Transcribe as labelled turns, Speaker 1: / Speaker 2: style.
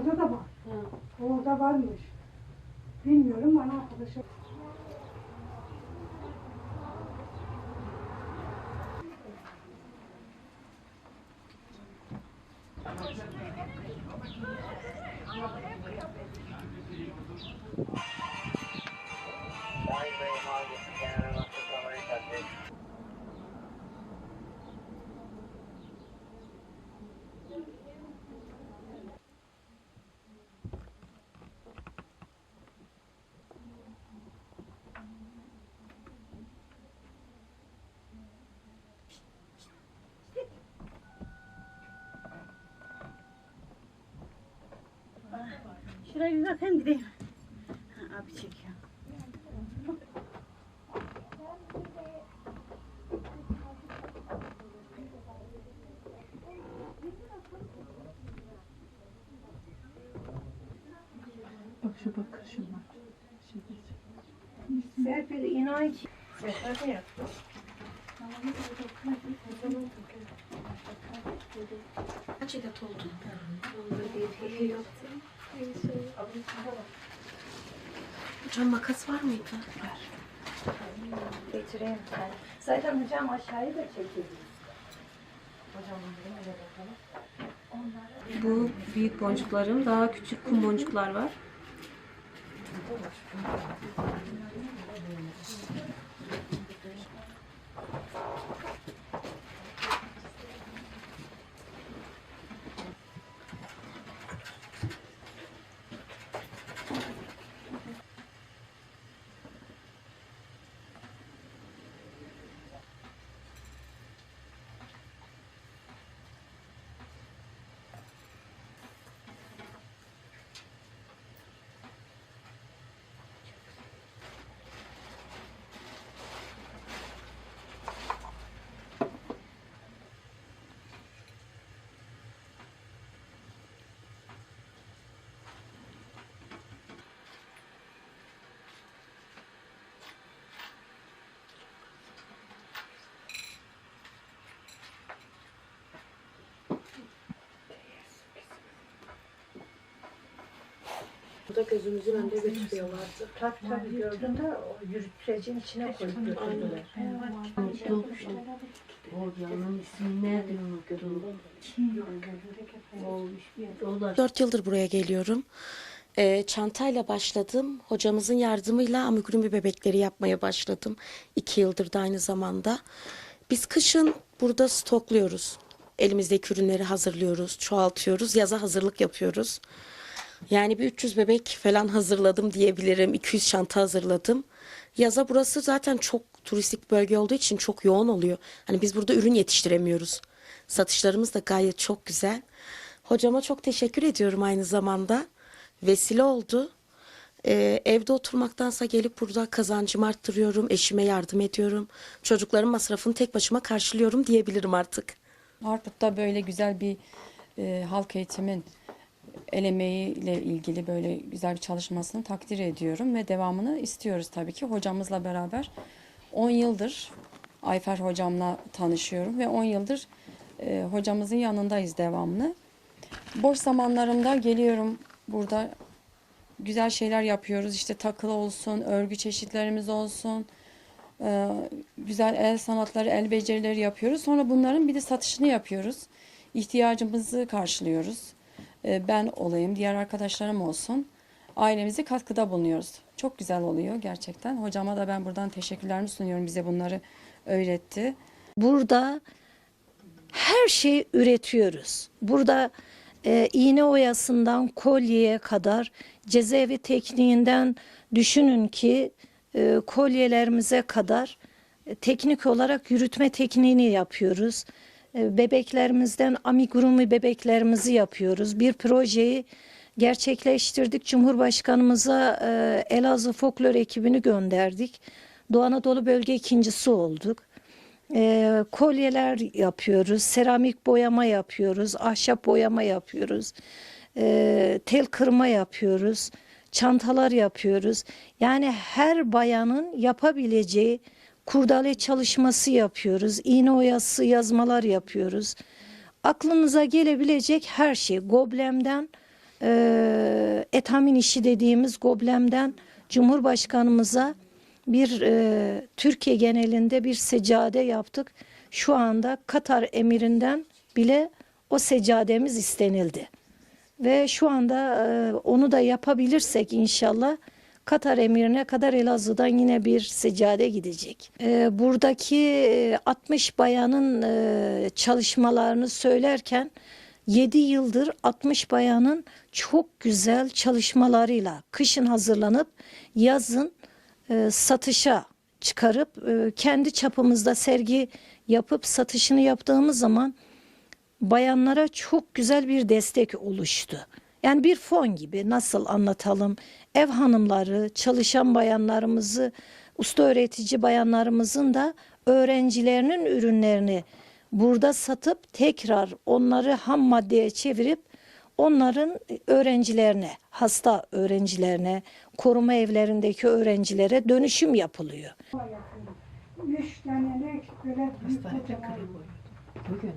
Speaker 1: orada da var. Orada varmış. Bilmiyorum bana arkadaşım.
Speaker 2: Şurayı uzatayım gideyim. Ha, abi çekiyor.
Speaker 3: Bak şu bak şunlar.
Speaker 1: Serpil inan ki. Serpil yaptı.
Speaker 2: Kaç adet oldu? Hocam makas var mıydı? Var.
Speaker 4: Getireyim ben. Zaten hocam aşağıyı da çekebiliriz.
Speaker 2: Bu büyük boncuklarım. Daha küçük kum boncuklar var. Burada gözümüzün önünde götürüyorlardı.
Speaker 4: Tabii tabii gördün de o yürütecin içine koyup götürdüler.
Speaker 3: Hocanın ismi nedir unuttum. O da
Speaker 5: 4 yıldır buraya geliyorum. Ee, çantayla başladım. Hocamızın yardımıyla amigurumi bebekleri yapmaya başladım. 2 yıldır da aynı zamanda. Biz kışın burada stokluyoruz. Elimizdeki ürünleri hazırlıyoruz, çoğaltıyoruz. Yaza hazırlık yapıyoruz. Yani bir 300 bebek falan hazırladım diyebilirim. 200 çanta hazırladım. Yaza burası zaten çok turistik bölge olduğu için çok yoğun oluyor. Hani biz burada ürün yetiştiremiyoruz. Satışlarımız da gayet çok güzel. Hocama çok teşekkür ediyorum aynı zamanda. Vesile oldu. Ee, evde oturmaktansa gelip burada kazancımı arttırıyorum. Eşime yardım ediyorum. Çocukların masrafını tek başıma karşılıyorum diyebilirim artık.
Speaker 6: Harput'ta böyle güzel bir e, halk eğitimin el emeğiyle ilgili böyle güzel bir çalışmasını takdir ediyorum ve devamını istiyoruz tabii ki. Hocamızla beraber 10 yıldır Ayfer hocamla tanışıyorum ve 10 yıldır e, hocamızın yanındayız devamlı. Boş zamanlarımda geliyorum burada güzel şeyler yapıyoruz. İşte takılı olsun, örgü çeşitlerimiz olsun. Ee, güzel el sanatları, el becerileri yapıyoruz. Sonra bunların bir de satışını yapıyoruz. İhtiyacımızı karşılıyoruz. Ee, ben olayım, diğer arkadaşlarım olsun. Ailemize katkıda bulunuyoruz. Çok güzel oluyor gerçekten. Hocama da ben buradan teşekkürlerimi sunuyorum. Bize bunları öğretti.
Speaker 4: Burada her şeyi üretiyoruz. Burada e, iğne oyasından kolyeye kadar cezaevi tekniğinden düşünün ki e, kolyelerimize kadar e, teknik olarak yürütme tekniğini yapıyoruz. E, bebeklerimizden amigurumi bebeklerimizi yapıyoruz. Bir projeyi gerçekleştirdik. Cumhurbaşkanımıza e, Elazığ Folklor ekibini gönderdik. Doğu Anadolu bölge ikincisi olduk. E, kolyeler yapıyoruz, seramik boyama yapıyoruz, ahşap boyama yapıyoruz, e, tel kırma yapıyoruz, çantalar yapıyoruz. Yani her bayanın yapabileceği kurdale çalışması yapıyoruz, iğne oyası yazmalar yapıyoruz. Aklınıza gelebilecek her şey, goblemden e, etamin işi dediğimiz Goblem'den Cumhurbaşkanımıza bir e, Türkiye genelinde bir seccade yaptık. Şu anda Katar emirinden bile o seccademiz istenildi. Ve şu anda e, onu da yapabilirsek inşallah Katar emirine kadar Elazığ'dan yine bir seccade gidecek. E, buradaki e, 60 bayanın e, çalışmalarını söylerken 7 yıldır 60 bayanın çok güzel çalışmalarıyla kışın hazırlanıp yazın e, satışa çıkarıp e, kendi çapımızda sergi yapıp satışını yaptığımız zaman bayanlara çok güzel bir destek oluştu. Yani bir fon gibi nasıl anlatalım? Ev hanımları, çalışan bayanlarımızı, usta öğretici bayanlarımızın da öğrencilerinin ürünlerini burada satıp tekrar onları ham maddeye çevirip onların öğrencilerine, hasta öğrencilerine, koruma evlerindeki öğrencilere dönüşüm yapılıyor.
Speaker 1: Üç tanelik böyle büyük.
Speaker 3: Bugün.